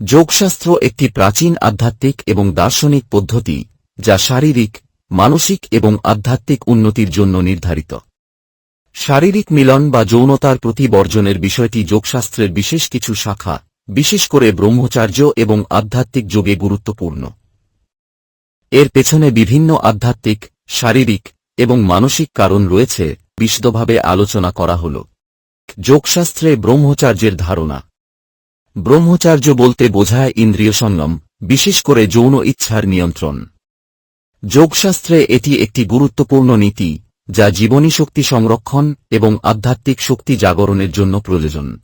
যোগশাস্ত্র একটি প্রাচীন আধ্যাত্মিক এবং দার্শনিক পদ্ধতি, যা শারীরিক, মানসিক এবং আধ্যাত্মিক উন্নতির জন্য নির্ধারিত। শারীরিক মিলন বা যৌনতার প্রতি বর্জনের বিষয়টি যোগশাস্ত্রের বিশেষ কিছু শাখা, বিশেষ করে ব্রহ্মচার্য এবং আধ্যাত্মিক যোগে গুরুত্বপূর্ণ। এর পেছনে বিভিন্ন আধ্যাত্মিক, শারীরিক এবং মানসিক কারণ রয়েছে, বিশদভাবে আলোচনা করা হল। যোগশাস্ত্রে ব্রহ্মচার্যের ধারণা ব্রহ্মচার্য বলতে বোঝায় ইন্দ্রিয় সংযম বিশেষ করে যৌন ইচ্ছার নিয়ন্ত্রণ। যোগশাস্ত্রে এটি একটি গুরুত্বপূর্ণ নীতি, যা জীবনী শক্তি সংরক্ষণ এবং আধ্যাত্মিক শক্তি জাগরণের জন্য প্রয়োজন।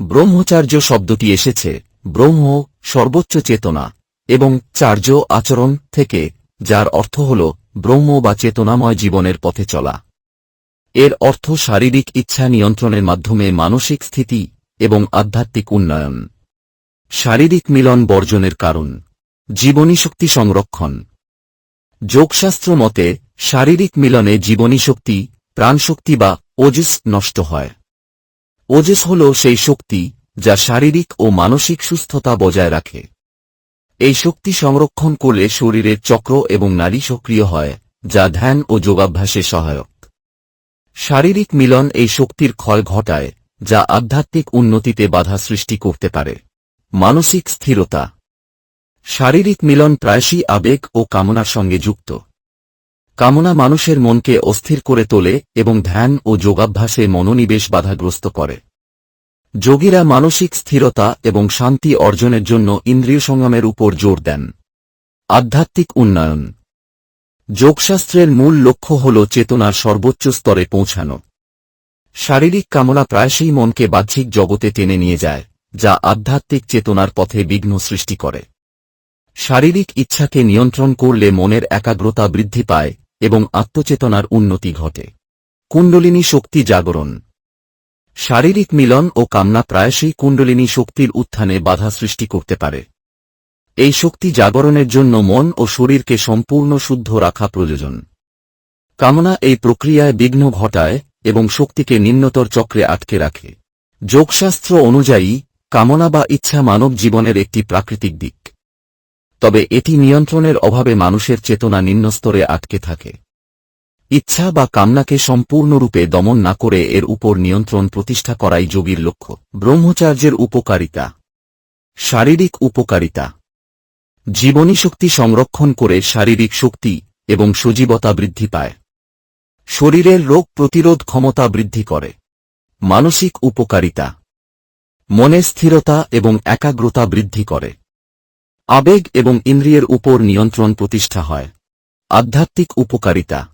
ব্রহ্মচার্য শব্দটি এসেছে, ব্রহ্ম, সর্বোচ্চ চেতনা, এবং চার্য আচরণ থেকে, যার অর্থ হল ব্রহ্ম বা চেতনাময় জীবনের পথে চলা। এর অর্থ শারীরিক ইচ্ছা নিয়ন্ত্রণের মাধ্যমে মানসিক স্থিতি এবং আধ্যাত্মিক উন্নয়ন। শারীরিক মিলন বর্জনের কারণ। জীবনী শক্তি সংরক্ষণ। যোগশাস্ত্র মতে, শারীরিক মিলনে জীবনী শক্তি প্রাণশক্তি বা ওজস নষ্ট হয়। ওজস হল সেই শক্তি যা শারীরিক ও মানসিক সুস্থতা বজায় রাখে। এই শক্তি সংরক্ষণ করলে শরীরের চক্র এবং নারী সক্রিয় হয়, যা ধ্যান ও যোগাভ্যাসে সহায়ক। শারীরিক মিলন এই শক্তির ক্ষয় ঘটায় যা আধ্যাত্মিক উন্নতিতে বাধা সৃষ্টি করতে পারে। মানসিক স্থিরতা। শারীরিক মিলন প্রায়শই আবেগ ও কামনার সঙ্গে যুক্ত। কামনা মানুষের মনকে অস্থির করে তোলে এবং ধ্যান ও যোগাভ্যাসে মনোনিবেশ বাধাগ্রস্ত করে। যোগীরা মানসিক স্থিরতা এবং শান্তি অর্জনের জন্য ইন্দ্রিয় সংযমের উপর জোর দেন। আধ্যাত্মিক উন্নয়ন। যোগশাস্ত্রের মূল লক্ষ্য হল চেতনার সর্বোচ্চ স্তরে পৌঁছানো। শারীরিক কামনা প্রায়শই মনকে বাহ্যিক জগতে টেনে নিয়ে যায়, যা আধ্যাত্মিক চেতনার পথে বিঘ্ন সৃষ্টি করে। শারীরিক ইচ্ছাকে নিয়ন্ত্রণ করলে মনের একাগ্রতা বৃদ্ধি পায় এবং আত্মচেতনার উন্নতি ঘটে। কুণ্ডলিনী শক্তি জাগরণ। শারীরিক মিলন ও কামনা প্রায়শই কুণ্ডলিনী শক্তির উত্থানে বাধা সৃষ্টি করতে পারে। এই শক্তি জাগরণের জন্য মন ও শরীরকে সম্পূর্ণ শুদ্ধ রাখা প্রয়োজন। কামনা এই প্রক্রিয়ায় বিঘ্ন ঘটায় এবং শক্তিকে নিম্নতর চক্রে আটকে রাখে। যোগশাস্ত্র অনুযায়ী, কামনা বা ইচ্ছা মানব জীবনের একটি প্রাকৃতিক দিক। তবে এটি নিয়ন্ত্রণের অভাবে মানুষের চেতনা নিম্নস্তরে আটকে থাকে। ইচ্ছা বা কামনাকে সম্পূর্ণরূপে দমন না করে এর উপর নিয়ন্ত্রণ প্রতিষ্ঠা করাই যোগীর লক্ষ্য। ব্রহ্মচার্যের উপকারিতা। শারীরিক উপকারিতা। জীবনী শক্তি সংরক্ষণ করে শারীরিক শক্তি এবং সজীবতা বৃদ্ধি পায়। শরীরের রোগ প্রতিরোধ ক্ষমতা বৃদ্ধি করে। মানসিক উপকারিতা। মনে স্থিরতা এবং একাগ্রতা বৃদ্ধি করে। আবেগ এবং ইন্দ্রিয়ের উপর নিয়ন্ত্রণ প্রতিষ্ঠা হয়। আধ্যাত্মিক উপকারিতা।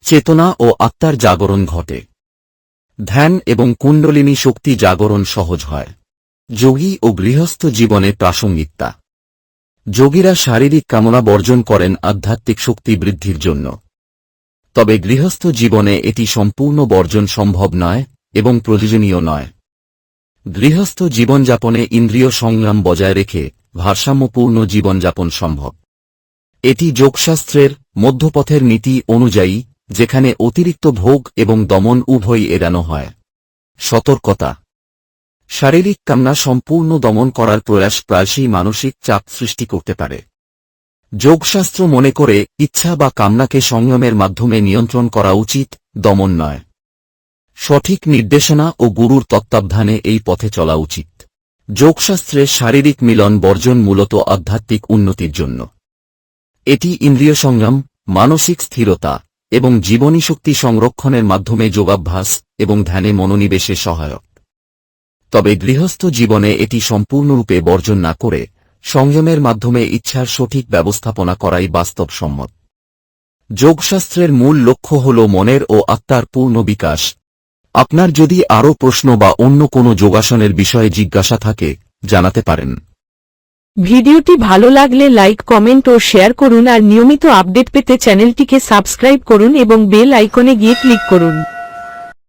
চেতনা ও আত্মার জাগরণ ঘটে। ধ্যান এবং কুণ্ডলিনী শক্তি জাগরণ সহজ হয়। যোগী ও গৃহস্থ জীবনে প্রাসঙ্গিকতা। যোগীরা শারীরিক কামনা বর্জন করেন আধ্যাত্মিক শক্তি বৃদ্ধির জন্য। তবে গৃহস্থ জীবনে এটি সম্পূর্ণ বর্জন সম্ভব নয় এবং প্রয়োজনীয় নয়। গৃহস্থ জীবনযাপনে ইন্দ্রিয় সংগ্রাম বজায় রেখে ভারসাম্যপূর্ণ জীবনযাপন সম্ভব। এটি যোগশাস্ত্রের মধ্যপথের নীতি অনুযায়ী, যেখানে অতিরিক্ত ভোগ এবং দমন উভয়ই এড়ানো হয়। সতর্কতা। শারীরিক কামনা সম্পূর্ণ দমন করার প্রয়াস প্রায়শই মানসিক চাপ সৃষ্টি করতে পারে। যোগশাস্ত্র মনে করে ইচ্ছা বা কামনাকে সংযমের মাধ্যমে নিয়ন্ত্রণ করা উচিত, দমন নয়। সঠিক নির্দেশনা ও গুরুর তত্ত্বাবধানে এই পথে চলা উচিত। যোগশাস্ত্রে শারীরিক মিলন বর্জন মূলত আধ্যাত্মিক উন্নতির জন্য। এটি ইন্দ্রিয় সংগ্রাম মানসিক স্থিরতা এবং জীবনী শক্তি সংরক্ষণের মাধ্যমে যোগাভ্যাস এবং ধ্যানে মনোনিবেশে সহায়ক। তবে গৃহস্থ জীবনে এটি সম্পূর্ণরূপে বর্জন না করে সংযমের মাধ্যমে ইচ্ছার সঠিক ব্যবস্থাপনা করাই বাস্তবসম্মত। যোগশাস্ত্রের মূল লক্ষ্য হল মনের ও আত্মার পূর্ণ বিকাশ। আপনার যদি আরও প্রশ্ন বা অন্য কোনো যোগাসনের বিষয়ে জিজ্ঞাসা থাকে, জানাতে পারেন। ভিডিওটি ভালো লাগলে লাইক, কমেন্ট ও শেয়ার করুন আর নিয়মিত আপডেট পেতে চ্যানেলটিকে সাবস্ক্রাইব করুন এবং বেল আইকনে গিয়ে ক্লিক করুন।